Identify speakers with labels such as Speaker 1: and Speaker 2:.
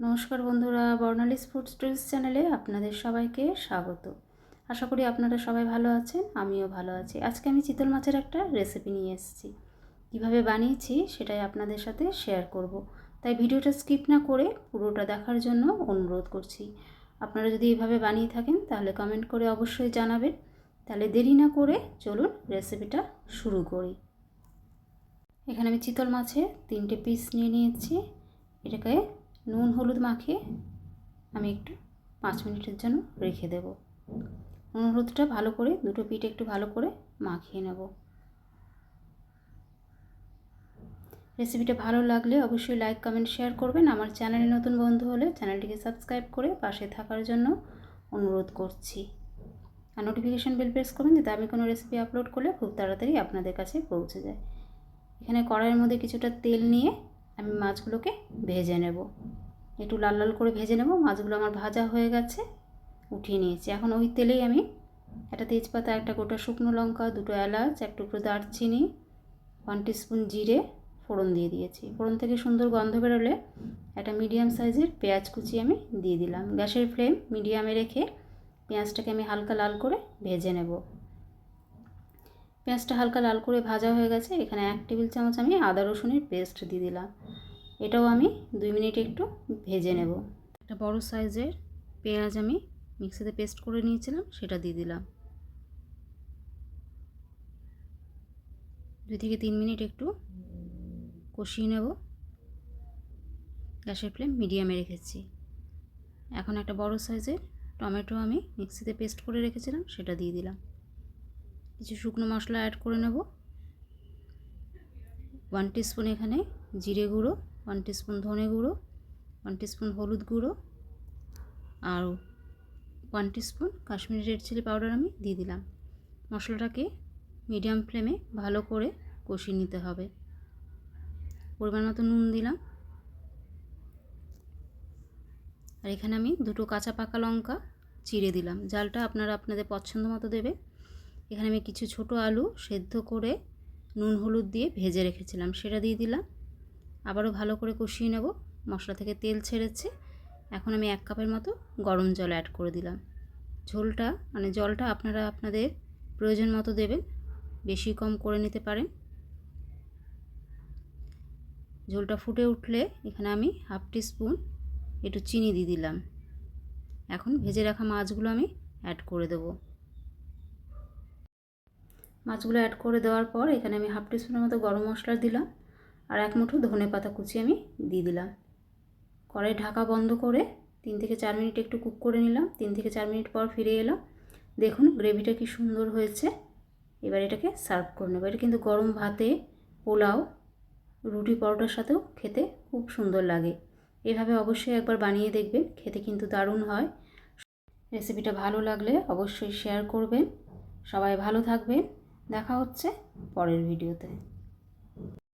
Speaker 1: নমস্কার বন্ধুরা বর্ণালিস food stories চ্যানেলে আপনাদের সবাইকে স্বাগত। আশা করি আপনারা সবাই ভালো আছেন, আমিও ভালো আছি। আজকে আমি চিতল মাছের একটা রেসিপি নিয়ে এসেছি। কীভাবে বানিয়েছি সেটাই আপনাদের সাথে শেয়ার করব। তাই ভিডিওটা স্কিপ না করে পুরোটা দেখার জন্য অনুরোধ করছি। আপনারা যদি এভাবে বানিয়ে থাকেন, তাহলে কমেন্ট করে অবশ্যই জানাবেন। তাহলে দেরি না করে চলুন রেসিপিটা শুরু করি। এখানে আমি চিতল মাছের তিনটে পিস নিয়ে নিয়েছি। এটাকে নুন হলুদ মাখিয়ে আমি একটু পাঁচ মিনিটের জন্য রেখে দেব। নুন হলুদটা ভালো করে দুটো পিঠ একটু ভালো করে মাখিয়ে নেব। রেসিপিটা ভালো লাগলে অবশ্যই লাইক, কমেন্ট, শেয়ার করবেন। আমার চ্যানেলে নতুন বন্ধু হলে চ্যানেলটিকে সাবস্ক্রাইব করে পাশে থাকার জন্য অনুরোধ করছি। আর নোটিফিকেশান বেল প্রেস করবেন যাতে আমি কোনো রেসিপি আপলোড করলে খুব তাড়াতাড়ি আপনাদের কাছে পৌঁছে যায়। এখানে কড়াইয়ের মধ্যে কিছুটা তেল নিয়ে আমি মাছগুলোকে ভেজে নেব। একটু লাল লাল করে ভেজে নেব। মাছগুলো আমার ভাজা হয়ে গেছে, উঠিয়ে নিয়েছি। এখন ওই তেলেই আমি একটা তেজপাতা, একটা গোটা শুকনো লঙ্কা, দুটো এলাচ, এক টুকরো দারচিনি ওয়ান স্পুন জিরে, ফোড়ন দিয়ে দিয়েছি। ফোড়ন থেকে সুন্দর গন্ধ বেরোলে একটা মিডিয়াম সাইজের পেঁয়াজ কুচি আমি দিয়ে দিলাম। গ্যাসের ফ্লেম মিডিয়ামে রেখে পেঁয়াজটাকে আমি হালকা লাল করে ভেজে নেব। পেঁয়াজটা হালকা লাল করে ভাজা হয়ে গেছে। এখানে এক টেবিল চামচ আমি আদা রসুনের পেস্ট দিয়ে দিলাম। এটাও আমি দুই মিনিট একটু ভেজে নেব। একটা বড় সাইজের পেঁয়াজ আমি মিক্সিতে পেস্ট করে নিয়েছিলাম, সেটা দিয়ে দিলাম। দুই থেকে তিন মিনিট একটু কষিয়ে নেব। গ্যাসের ফ্লেম মিডিয়ামে রেখেছি। এখন একটা বড় সাইজের টমেটো আমি মিক্সিতে পেস্ট করে রেখেছিলাম, সেটা দিয়ে দিলাম। কিছু শুকনো মশলা অ্যাড করে নেব। ওয়ান টিস্পুন এখানে জিরে গুঁড়ো ওয়ান টিস্পুন ধনে গুঁড়ো ওয়ান টিস্পুন হলুদ গুঁড়ো, আর one teaspoon Kashmiri red chilli powder আমি দিয়ে দিলাম। মশলাটাকে মিডিয়াম ফ্লেমে ভালো করে কষিয়ে নিতে হবে। পরিমাণ মতো নুন দিলাম। আর এখানে আমি দুটো কাঁচা পাকা লঙ্কা চিড়ে দিলাম। জালটা আপনারা আপনাদের পছন্দ মতো দেবে। এখানে আমি কিছু ছোট আলু সেদ্ধ করে নুন হলুদ দিয়ে ভেজে রেখেছিলাম। সেটা দিয়ে দিলাম। আবারও ভালো করে কষিয়ে নেব। মশলা থেকে তেল ছেড়েছে। এখন আমি এক কাপের মতো গরম জল অ্যাড করে দিলাম। ঝোলটা মানে জলটা আপনারা আপনাদের প্রয়োজন মতো দেবেন, বেশি কম করে নিতে পারেন। ঝোলটা ফুটে উঠলে এখানে আমি হাফ টি স্পুন একটু চিনি দিয়ে দিলাম। এখন ভেজে রাখা মাছগুলো আমি অ্যাড করে দেবো। মাছগুলো অ্যাড করে দেওয়ার পর এখানে আমি হাফ টিস্পুনের মতো গরম মশলা দিলাম। আর এক মুঠো ধনে পাতা কুচি আমি দিয়ে দিলাম। কড়াই ঢাকা বন্ধ করে তিন থেকে চার মিনিট একটু কুক করে নিলাম। তিন থেকে চার মিনিট পর ফিরে এলাম। দেখুন গ্রেভিটা কি সুন্দর হয়েছে। এবার এটাকে সার্ভ করে নেব। এটা কিন্তু গরম ভাতে, পোলাও, রুটি পরোটার সাথেও খেতে খুব সুন্দর লাগে। এভাবে অবশ্যই একবার বানিয়ে দেখবেন, খেতে কিন্তু দারুণ হয়। রেসিপিটা ভালো লাগলে অবশ্যই শেয়ার করবেন। সবাই ভালো থাকবেন। দেখা হচ্ছে পরের ভিডিওতে।